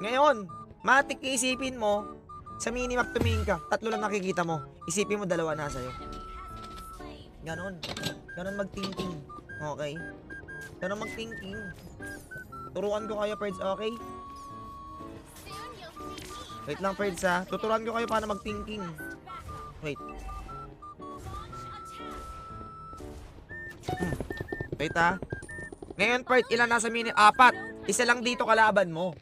Ngayon, matik isipin mo, sa minimap tumingin ka, tatlo lang nakikita mo. Isipin mo dalawa na sa'yo. Ganon. Ganon mag-thinking. Okay? Ganon mag-thinking. Turuan ko kayo, Perds, okay? Wait lang, Perds, ha? Tuturuan ko kayo paano mag-thinking. Wait. Hmm. Wait, ha? Ngayon, Pert, ilan nasa mini? Apat. Isa lang dito kalaban mo.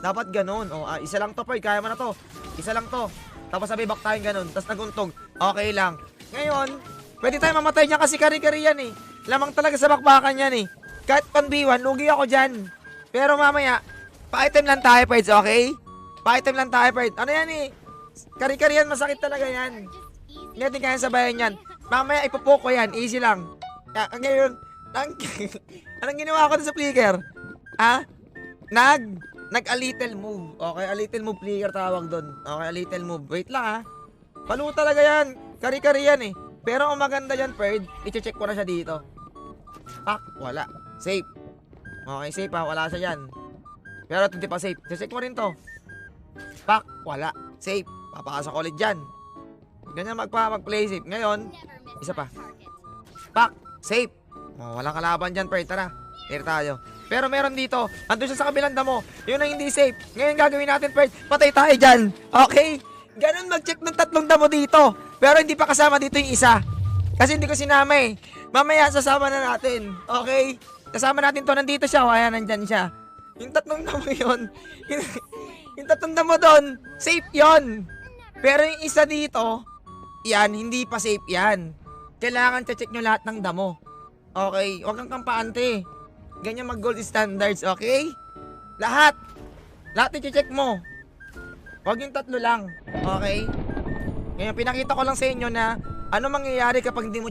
Dapat ganun. O, ah, isa lang to, Pert. Kaya mo na to. Isa lang to. Tapos sabi back tayo ganun. Tapos naguntog. Okay lang. Ngayon, pwede tayo mamatay niya kasi kari-kari yan eh. Lamang talaga sa bakbakan yan eh. Kahit panbiwan, lugi ako dyan. Pero mamaya, pa-item lang tayo, Pert. Okay? Pa-item lang tayo, Pert. Ano yan eh? Kari-kari yan, masakit talaga yan. Hindi natin kaya sabayan yan. Mamaya ipupoko yan. Easy lang. Kaya, ngayon, ang, anong ginawa ko sa flicker? Ha? Nag, nag a little move. Okay, a little move flicker tawag doon. Okay, a little move. Wait lang ha. Palo talaga yan. Kari-kari yan eh. Pero ang maganda yan, Perd, i-check ko na siya dito. Pak, wala. Safe. Okay, safe ha. Wala siya yan. Pero hindi pa safe. Check mo rin to. Pak, wala. Safe. Papakasok ko ulit dyan. Ganyan magpa mag-play safe. Ngayon, isa pa. Pak, safe. Oh, walang kalaban dyan, Perd. Tara, clear tayo. Pero meron dito, andun siya sa kabilang damo. Yun ang hindi safe. Ngayon gagawin natin, Perd. Patay tayo dyan. Okay? Ganun mag-check ng tatlong damo dito. Pero hindi pa kasama dito yung isa. Kasi hindi ko sinama eh. Mamaya sasama na natin. Okay? Kasama natin to. Nandito siya. O, ayan, nandyan siya. Yung tatlong damo yun. Yung tatlong damo doon, safe yon. Pero yung isa dito, yan, hindi pa safe yan. Kailangan check nyo lahat ng damo. Okay? Huwag kang kampante. Ganyan mag-gold standards, okay? Lahat. Lahat i-check mo. Huwag yung tatlo lang. Okay? Ngayon, pinakita ko lang sa inyo na ano mangyayari kapag hindi mo